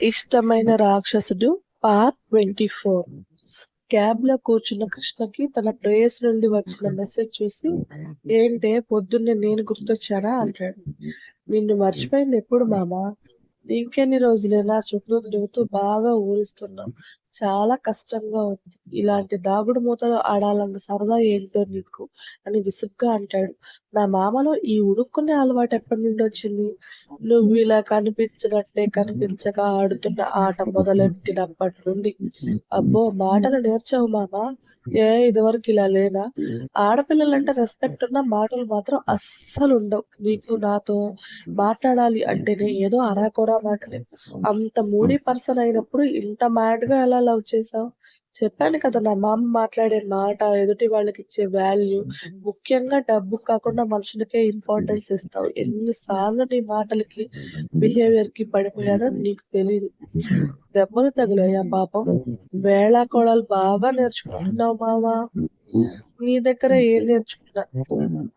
ఇష్టమైన రాక్షసుడు part twenty four. క్యాబ్లో కూర్చున్న కృష్ణకి తన ప్రేయస్ నుండి వచ్చిన మెసేజ్ చూసి ఏంటే పొద్దున్నే నేను గుర్తొచ్చానా? అంటాడు. నిన్ను మర్చిపోయింది ఎప్పుడు మామా? ఇంకెన్ని రోజులైనా చుట్టూ తిరుగుతూ బాగా ఊరిస్తున్నాం. చాలా కష్టంగా ఉంది. ఇలాంటి దాగుడు మూతలు ఆడాలన్న సరదా ఏంటో నీకు? అని విసుగ్గా అంటాడు. నా మామలో ఈ ఉడుక్కునే అలవాటు ఎప్పటి నుండి వచ్చింది? నువ్వు ఇలా కనిపించినట్టే కనిపించక ఆడుతున్న ఆట మొదలెట్టినప్పటి నుండి. అబ్బో మాటలు నేర్చావు మామ? ఏ ఇదివరకు ఇలా లేనా? ఆడపిల్లలంటే రెస్పెక్ట్ ఉన్న మాటలు మాత్రం అస్సలు ఉండవు. నీకు నాతో మాట్లాడాలి అంటేనే ఏదో అరాకొరా మాటలే. అంత మూడీ పర్సన్ అయినప్పుడు ఇంత మ్యాడ్గా ఎలా లవ్ చేసావు చెప్పాను కదా నా మామ మాట్లాడే మాట ఎదుటి వాళ్ళకి ఇచ్చే వాల్యూ ముఖ్యంగా డబ్బు కాకుండా మనుషులకే ఇంపార్టెన్స్ ఇస్తావు. ఎన్నిసార్లు నీ మాటలకి బిహేవియర్కి పడిపోయానో నీకు తెలియదు దెబ్బలు తగిలాయా పాపం? వేళా కోడలు బాగా నేర్చుకుంటున్నావు మామా? నీ దగ్గర ఏం నేర్చుకున్నా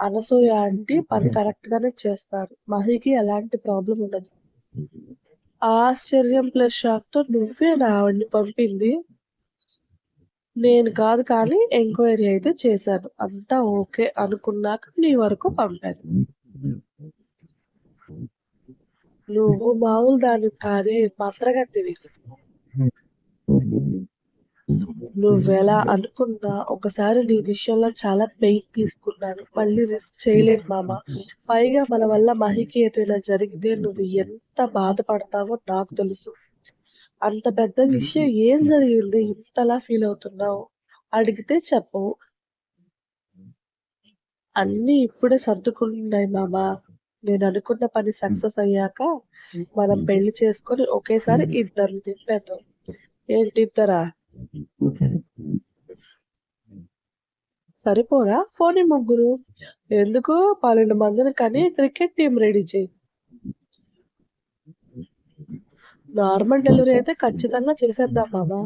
అనసూయ ఆంటీ పని కరెక్ట్ గానే చేస్తారు. మహికి ఎలాంటి ప్రాబ్లం ఉండదు. ఆశ్చర్యం ప్లస్ షాక్తో నువ్వే నా ఆవిడ్ని పంపింది. నేను కాదు కానీ ఎంక్వైరీ అయితే చేశాను. అంతా ఓకే అనుకున్నాక నీ వరకు పంపాను. నువ్వు మామూలు దాని కాదే మంత్రగతివి. నువ్వెలా అనుకున్నా ఒకసారి నీ విషయంలో చాలా పెయిన్ తీసుకున్నాను. మళ్ళీ రిస్క్ చేయలేదు మామ. పైగా మన వల్ల మహికి ఏదైనా జరిగితే నువ్వు ఎంత బాధపడతావో నాకు తెలుసు. అంత పెద్ద విషయం ఏం జరిగింది? ఇంతలా ఫీల్ అవుతున్నావు? అడిగితే చెప్పవు అన్నీ ఇప్పుడే సర్దుకున్నాయి మామ. నేను అనుకున్న పని సక్సెస్ అయ్యాక మనం పెళ్ళి చేసుకొని ఒకేసారి ఇద్దరిని తిప్పేద్దాం ఏంటి ఇద్దరా? సరిపోరా? పోనీ ముగ్గురు. ఎందుకు? పన్నెండు మందిని కానీ క్రికెట్ టీం రెడీ చేయి. నార్మల్ డెలివరీ అయితే ఖచ్చితంగా చేసేద్దాం బాబా.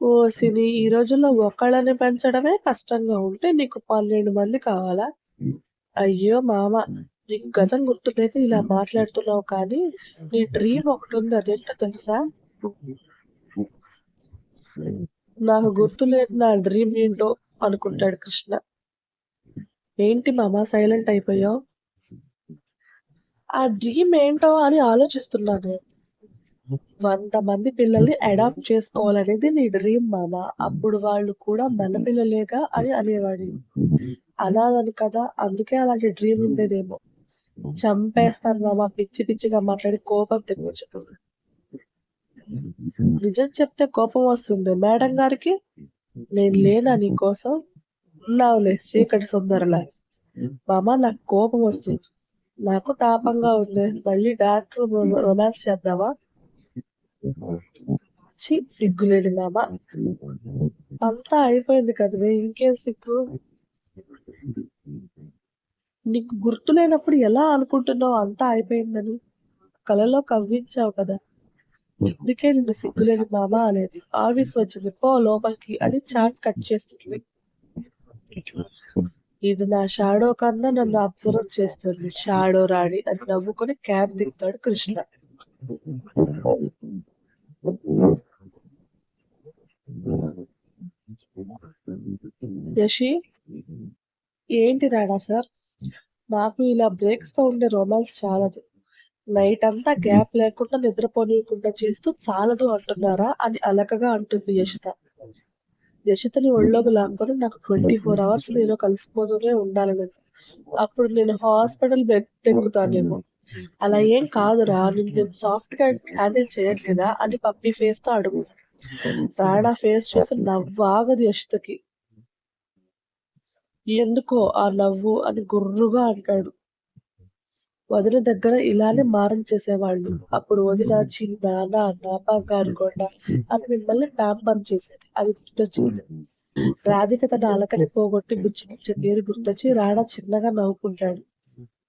ఓ సిని ఈ రోజుల్లో ఒకళ్ళని పెంచడమే కష్టంగా ఉంటే నీకు పన్నెండు మంది కావాలా? అయ్యో మామ నీకు గతం గుర్తులేక ఇలా మాట్లాడుతున్నావు కానీ నీ డ్రీమ్ ఒకటి ఉంది అదేంటో తెలుసా? నాకు గుర్తులేదు నా డ్రీమ్ ఏంటో అనుకుంటాడు కృష్ణ. ఏంటి మామ సైలెంట్ అయిపోయావు? ఆ డ్రీమ్ ఏంటో అని ఆలోచిస్తున్నాను. వంద మంది పిల్లల్ని అడాప్ట్ చేసుకోవాలనేది నీ డ్రీమ్ మామ. అప్పుడు వాళ్ళు కూడా మన పిల్లలేగా అని అనేవాడి అనాలని కదా అందుకే అలాంటి డ్రీమ్ ఉండేదేమో. చంపేస్తాను మామ పిచ్చి పిచ్చిగా మాట్లాడి కోపం తెప్పించు. నిజం చెప్తే కోపం వస్తుంది. మేడం గారికి నేను లేనా నీ కోసం? ఉన్నావులే చీకటి సుందరలా. మామ నాకు కోపం వస్తుంది. నాకు తాపంగా ఉంది. మళ్ళీ డాక్టర్ రొమాన్స్ చేద్దామా? చి సిగ్గులేని మామ. అంతా అయిపోయింది కదవే ఇంకేం సిగ్గు? నీకు గుర్తు లేనప్పుడు ఎలా అనుకుంటున్నావు? అంతా అయిపోయిందని. కలలో కవ్వించావు కదా. అందుకే నిన్ను సిగ్గులేని మామ అనేది? ఆఫీస్ వచ్చింది పో లోపలికి అని చాట్ కట్ చేస్తుంది. ఇది నా షాడో కన్నా నన్ను అబ్జర్వ్ చేస్తుంది. షాడో రాణి అని నవ్వుకొని క్యాబ్ దిగుతాడు కృష్ణ. యషి ఏంటి రాడా సార్? నాకు ఇలా బ్రేక్స్తో ఉండే రొమాన్స్ చాలదు. నైట్ అంతా గ్యాప్ లేకుండా నిద్రపోనివ్వకుండా చేస్తూ చాలదు అంటున్నారా అని అలకగా అంటుంది యశిత. యశితని ఒళ్ళోకి లాక్కొని నాకు ట్వంటీ ఫోర్ అవర్స్ నేను కలిసిపోతూనే ఉండాలని. అప్పుడు నేను హాస్పిటల్ బెడ్ ఎక్కుతానేమో. అలా ఏం కాదురా నేను సాఫ్ట్గా హ్యాండిల్ చేయట్లేదా అని పప్పి ఫేస్తో అడుగు. రాణా ఫేస్ చూసి నవ్వాగదు యశితకి. ఎందుకో ఆ నవ్వు అని గుర్రుగా అంటాడు. వదిన దగ్గర ఇలానే మారం చేసేవాళ్ళు. అప్పుడు వదిన చిన్న నాన్న బంగారు కొండ అని మిమ్మల్ని ప్యాంపర్ చేసేది. అది గుర్తొచ్చింది. రాధిక తన అలకని పోగొట్టి బుచ్చికిచ్చే తీరు గుర్తొచ్చి రాణా చిన్నగా నవ్వుకుంటాడు.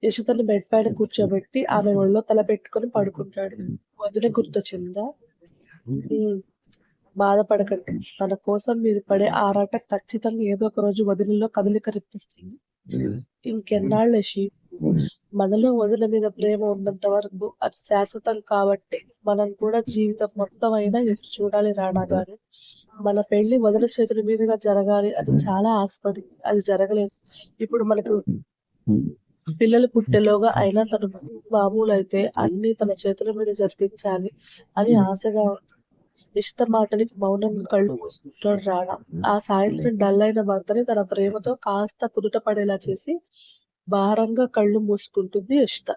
యశుతని బెడ్ పైన కూర్చోబెట్టి ఆమె ఒళ్ళో తల పెట్టుకుని పడుకుంటాడు. వదిన గుర్తొచ్చిందా? "ఉమ్, బాధపడకండి. తన కోసం మీరు పడే ఆరాట ఖచ్చితంగా ఏదో ఒక రోజు వదినలో కదలిక రెప్పిస్తుంది. ఇంకెన్నాళ్ళు యశి మనలో వదిన మీద ప్రేమ ఉన్నంత వరకు అది శాశ్వతం కాబట్టి మనం కూడా జీవితం మొత్తం అయినా ఎదురు చూడాలి రాణా గారు. మన పెళ్ళి వదిన చేతుల మీదుగా జరగాలి అని చాలా ఆశపడింది అది జరగలేదు. ఇప్పుడు మనకు పిల్లలు పుట్టేలోగా అయినా తను మామూలు అయితే అన్ని తన చేతుల మీద జరిపించాలి అని ఆశగా. ఇష్ట మాటలకి మౌనం కళ్ళు మూసుకుంటాడు రాణా. ఆ సాయంత్రం డల్ అయిన భర్తని తన ప్రేమతో కాస్త కుదుట పడేలా చేసి భారంగా కళ్ళు మూసుకుంటుంది ఇష్ట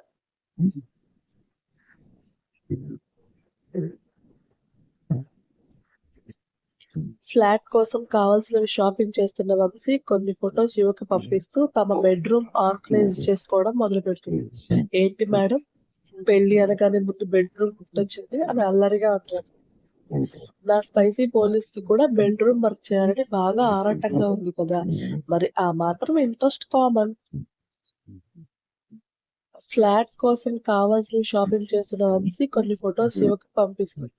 ఫ్లాట్ కోసం కావాల్సినవి షాపింగ్ చేస్తున్న వంశీ కొన్ని ఫొటోస్ యువకి పంపిస్తూ తమ బెడ్రూమ్ ఆర్గనైజ్ చేసుకోవడం మొదలు పెడుతుంది. ఏంటి మేడం? పెళ్ళి అనగానే ముందు బెడ్రూమ్ గుర్తొచ్చింది అని అల్లరిగా అంటారు. నా స్పైసీ పోలీస్కి కూడా బెడ్రూమ్ వర్క్ చేయాలని బాగా ఆరాటంగా ఉంది కదా. మరి ఆ మాత్రం ఇంట్రెస్ట్ కామన్. ఫ్లాట్ కోసం కావాల్సిన షాపింగ్ చేస్తున్న వంశీ కొన్ని ఫొటోస్ యువకి పంపిస్తుంది.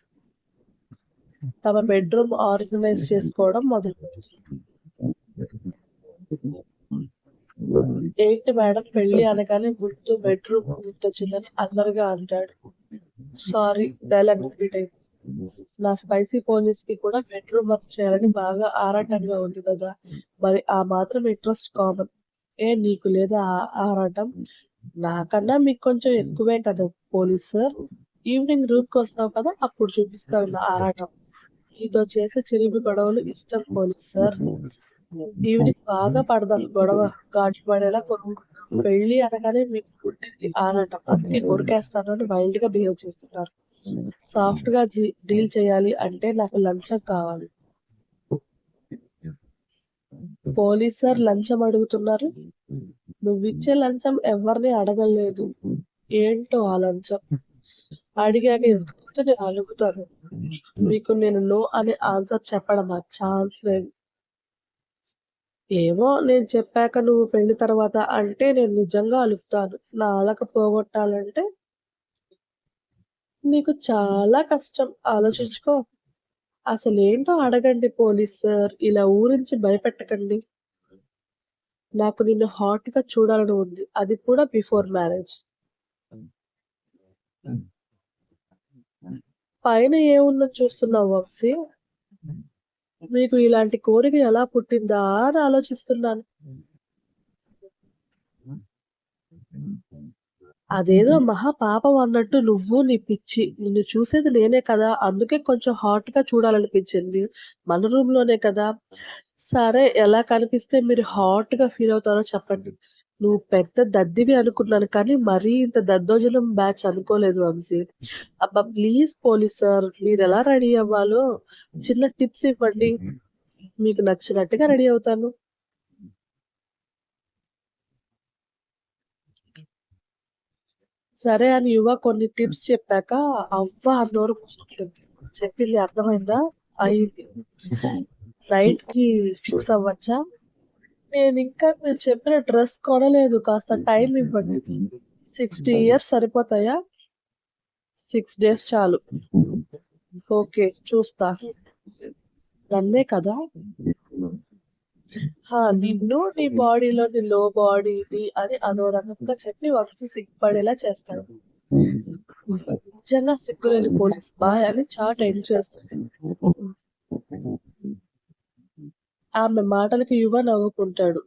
తమ బెడ్రూమ్ ఆర్గనైజ్ చేసుకోవడం మొదలు ఏంటి మేడం పెళ్ళి అనగానే గుర్తు బెడ్రూమ్ గుర్తొచ్చిందని అల్లరిగా అంటాడు. సారీ డైలాగ్ రిపీట్ అయింది. నా స్పైసీ పోలీస్కి కూడా బెడ్రూమ్ వర్క్ చేయాలని బాగా ఆరాటంగా ఉంది కదా. మరి ఆ మాత్రం ఇంట్రెస్ట్ కామన్. ఏ నీకు లేదా ఆరాటం? నాకన్నా మీకు కొంచెం ఎక్కువే కదా పోలీస్ సార్. ఈవినింగ్ రూమ్కి వస్తావు కదా అప్పుడు చూపిస్తావు నా ఆరాటం. నీతో చేసే చిలిపి గొడవలు ఇష్టం పోలీస్ సార్. ఈవినింగ్ బాగా పడదాం గొడవ ఘాట్లు పడేలా కొనుక్కుంటాం పెళ్ళి అనగానే మీకు పుట్టింది ఆరాటం. అందుకే కొరికేస్తానని వైల్డ్గా బిహేవ్ చేస్తున్నారు. సాఫ్ట్గా డీల్ చేయాలి అంటే నాకు లంచం కావాలి. పోలీస్ సార్ లంచం అడుగుతున్నారు. నువ్విచ్చే లంచం ఎవరిని అడగలేదు. ఏంటో ఆ లంచం? అడిగాక ఇవ్వకపోతే నేను అలుగుతాను మీకు నేను నో అనే ఆన్సర్ చెప్పడం ఆ ఛాన్స్ లేదు. ఏమో నేను చెప్పాక నువ్వు పెళ్ళి తర్వాత అంటే నేను నిజంగా అలుపుతాను నా అలక పోగొట్టాలంటే నీకు చాలా కష్టం. ఆలోచించుకో. అసలేంటో అడగండి పోలీస్ సార్. ఇలా ఊరించి భయపెట్టకండి. నాకు నిన్ను హాట్గా చూడాలని ఉంది. అది కూడా బిఫోర్ మ్యారేజ్ పైన ఏముందని చూస్తున్నావు వంశీ? మీకు ఇలాంటి కోరిక ఎలా పుట్టిందా అని ఆలోచిస్తున్నాను. అదేదో మహా పాపం అన్నట్టు నువ్వు నీ పిచ్చి నిన్ను చూసేది నేనే కదా అందుకే కొంచెం హాట్గా చూడాలనిపించింది మన రూమ్లోనే కదా. సరే ఎలా కనిపిస్తే మీరు హాట్గా ఫీల్ అవుతారో చెప్పండి. నువ్వు పెద్ద దద్దివి అనుకున్నాను కానీ మరీ ఇంత దద్దోజనం బ్యాచ్ అనుకోలేదు వంశీ. అబ్బా ప్లీజ్ పోలీస్ సార్ మీరు ఎలా రెడీ అవ్వాలో చిన్న టిప్స్ ఇవ్వండి. మీకు నచ్చినట్టుగా రెడీ అవుతాను. సరే అని యువ కొన్ని టిప్స్ చెప్పాక అవ్వ అన్నోరు కూర్చుంటుంది. చెప్పింది అర్థమైందా? అయింది. నైట్కి ఫిక్స్ అవ్వచ్చా? నేను ఇంకా మీరు చెప్పిన డ్రెస్ కొనలేదు కాస్త టైం ఇవ్వండి. సిక్స్టీ ఇయర్స్ సరిపోతాయా? సిక్స్ డేస్ చాలు. ఓకే చూస్తా. నన్నే కదా? నిన్ను నీ బాడీలోని లో బాడీని అని అదో రకంగా చెప్పి వంశీ సిగ్గుపడేలా చేస్తాడు. నిజంగా సిగ్గులేని పోలీస్ బాయ్ అని చాట్ ఎండ్ చేస్తుంది ఆమె మాటలకి యువ నవ్వుకుంటాడు.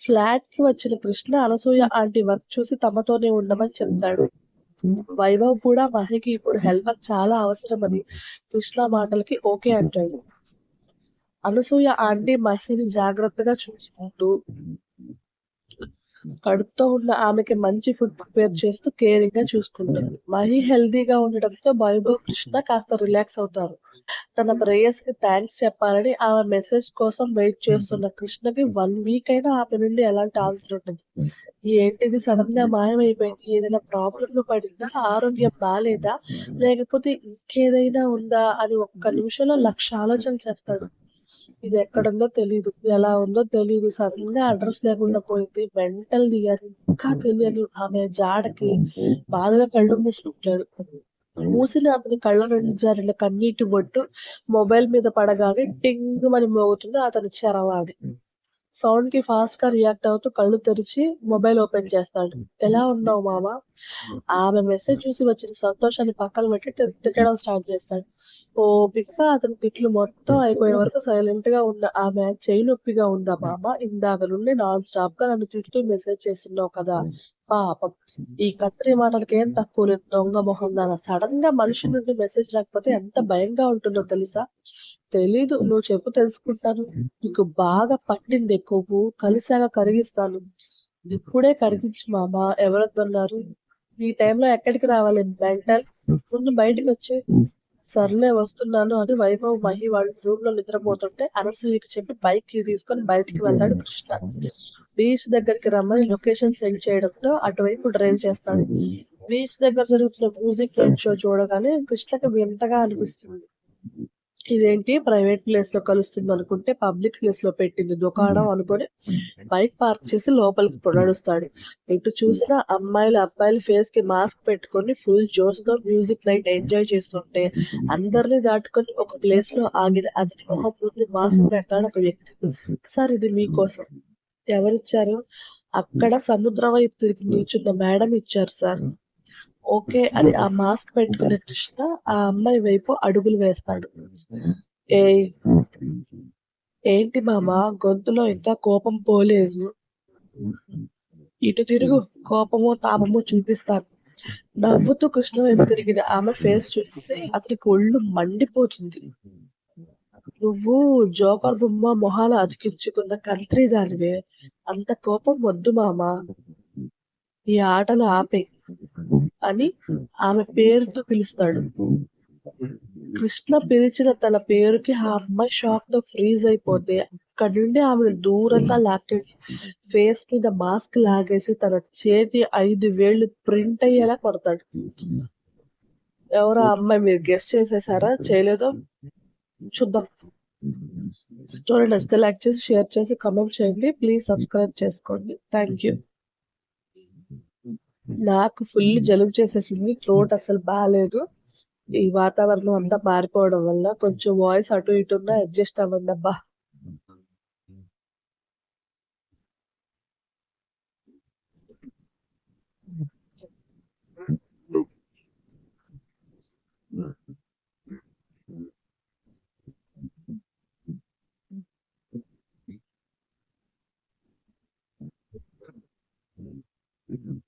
ఫ్లాట్కి వచ్చిన కృష్ణ అనసూయ ఆంటీ వర్క్ చూసి తమతోనే ఉండమని చెప్తాడు. వైభవ్ కూడా మహికి ఇప్పుడు హెల్మెట్ చాలా అవసరమని కృష్ణ మాటలకి ఓకే అంటాడు అనసూయ ఆంటీ మహిని జాగ్రత్తగా చూసుకుంటూ కడుపుతో ఉన్న ఆమెకి మంచి ఫుడ్ ప్రిపేర్ చేస్తూ కేరింగ్గా చూసుకుంటుంది. మహి హెల్దీగా ఉండడంతో వైభవ్ కృష్ణ కాస్త రిలాక్స్ అవుతారు. తన ప్రేయస్కి థ్యాంక్స్ చెప్పాలని ఆమె మెసేజ్ కోసం వెయిట్ చేస్తున్న కృష్ణకి వన్ వీక్ అయినా ఆమె నుండి ఎలాంటి ఆన్సర్ ఉంటుంది ఏంటిది సడన్గా మాయమైపోయింది? ఏదైనా ప్రాబ్లం లో పడిందా? ఆరోగ్యం బాగాలేదా లేకపోతే ఇంకేదైనా ఉందా? అని ఒక్క నిమిషంలో లక్ష ఆలోచన చేస్తాడు. ఇది ఎక్కడుందో తెలియదు ఎలా ఉందో తెలియదు సడన్గా అడ్రస్ లేకుండా పోయింది. మెంటల్ దిగారు. ఇంకా తెలియదు. ఆమె జాడకి బాధగా కళ్ళు మూసుకుంటాడు. మూసిన అతని కళ్ళ రెండు జారిన కన్నీటి బొట్టు మొబైల్ మీద పడగానే టింగ్ అని మోగుతుంది అతని చెరవాడి సౌండ్కి ఫాస్ట్గా రియాక్ట్ అవుతూ కళ్ళు తెరిచి మొబైల్ ఓపెన్ చేస్తాడు. ఎలా ఉన్నావు మామ? ఆమె మెసేజ్ చూసి వచ్చిన సంతోషాన్ని పక్కన పెట్టి తిట్టడం స్టార్ట్ చేస్తాడు. ఓపికగా అతని తిట్లు మొత్తం అయిపోయే వరకు సైలెంట్గా ఉన్న ఆమె చేయి నొప్పిగా ఉందా మామ ఇందాక నుండి నాన్ స్టాప్గా నన్ను తిడుతూ మెసేజ్ చేస్తున్నావు కదా. పాపం. ఈ కత్రి మాటలకి ఏం తక్కువ లేదు. దొంగ మొహం దాన. సడన్గా మనిషి నుండి మెసేజ్ రాకపోతే ఎంత భయంగా ఉంటుందో తెలుసా? తెలీదు. నువ్వు చెప్పు తెలుసుకుంటాను. నీకు బాగా పట్టింది కొవ్వు. కలిసాక కరిగిస్తాను. ఇప్పుడే కరిగించు మామ. ఎవరొద్దన్నారు? ఈ టైంలో ఎక్కడికి రావాలి? మెంటల్? ముందు బయటకు వచ్చి. సర్లే వస్తున్నాను అని వైభవ్ మహి వాళ్ళు రూమ్లో నిద్రపోతుంటే అనసూయకి చెప్పి బైక్కి తీసుకొని బయటికి వెళ్ళాడు కృష్ణ. బీచ్ దగ్గరికి రమ్మని లొకేషన్ సెండ్ చేయడంతో అటువైపు డ్రైవ్ చేస్తాడు. బీచ్ దగ్గర జరుగుతున్న మ్యూజిక్ షో చూడగానే కృష్ణకి వింతగా అనిపిస్తుంది. ఇదేంటి? ప్రైవేట్ ప్లేస్లో కలుస్తుంది అనుకుంటే పబ్లిక్ ప్లేస్లో పెట్టింది. దుకాణం అనుకొని బైక్ పార్క్ చేసి లోపలికి నడుస్తాడు ఎటు చూసినా అమ్మాయిలు అబ్బాయిలు ఫేస్కి మాస్క్ పెట్టుకొని ఫుల్ జోష్తో మ్యూజిక్ నైట్ ఎంజాయ్ చేస్తుంటే అందరిని దాటుకొని ఒక ప్లేస్లో ఆగిన అతని మొహం ముందు మాస్క్ పెడతాడు ఒక వ్యక్తి. సార్ ఇది మీకోసం. ఎవరిచ్చారు? అక్కడ సముద్రం వైపు తిరిగి నిల్చున్న మేడం ఇచ్చారు సార్. ఓకే అని ఆ మాస్క్ పెట్టుకున్న కృష్ణ ఆ అమ్మాయి వైపు అడుగులు వేస్తాడు. ఏ ఏంటి మామ గొంతులో ఇంకా కోపం పోలేదు. ఇటు తిరుగు కోపమో తాపమో చూపిస్తాను. నవ్వుతూ కృష్ణ వైపు తిరిగిన ఆమె ఫేస్ చూసి అతనికి ఒళ్ళు మండిపోతుంది. నువ్వు జోకర్ బొమ్మ మొహాల అతికించుకున్న కంట్రీ దానివే అంత కోపం వద్దు మామ. ఈ ఆటలు ఆపే. అని ఆమె పేరుతో పిలుస్తాడు. కృష్ణ పిలిచిన తన పేరుకి ఆ అమ్మాయి షాక్తో ఫ్రీజ్ అయిపోతే అక్కడి నుండి ఆమెను దూరంగా లాక్కి ఫేస్ మీద మాస్క్ లాగేసి తన చేతి ఐదు వేళ్ళు ప్రింట్ అయ్యేలా కొడతాడు. ఎవరో అమ్మాయి మీరు గెస్ట్ చేసేసారా? చేయలేదో? చూద్దాం. స్టోరీ నచ్చితే లైక్ చేసి షేర్ చేసి కమెంట్ చేయండి. ప్లీజ్ సబ్స్క్రైబ్ చేసుకోండి. థ్యాంక్ యూ నాకు ఫుల్ hmm. జలుబు చేసేసింది త్రోట్ అసలు బాగాలేదు ఈ వాతావరణం అంతా మారిపోవడం వల్ల కొంచెం వాయిస్ అటు ఇటున్నా అడ్జస్ట్ అవ్వండి అబ్బా. Mm-hmm.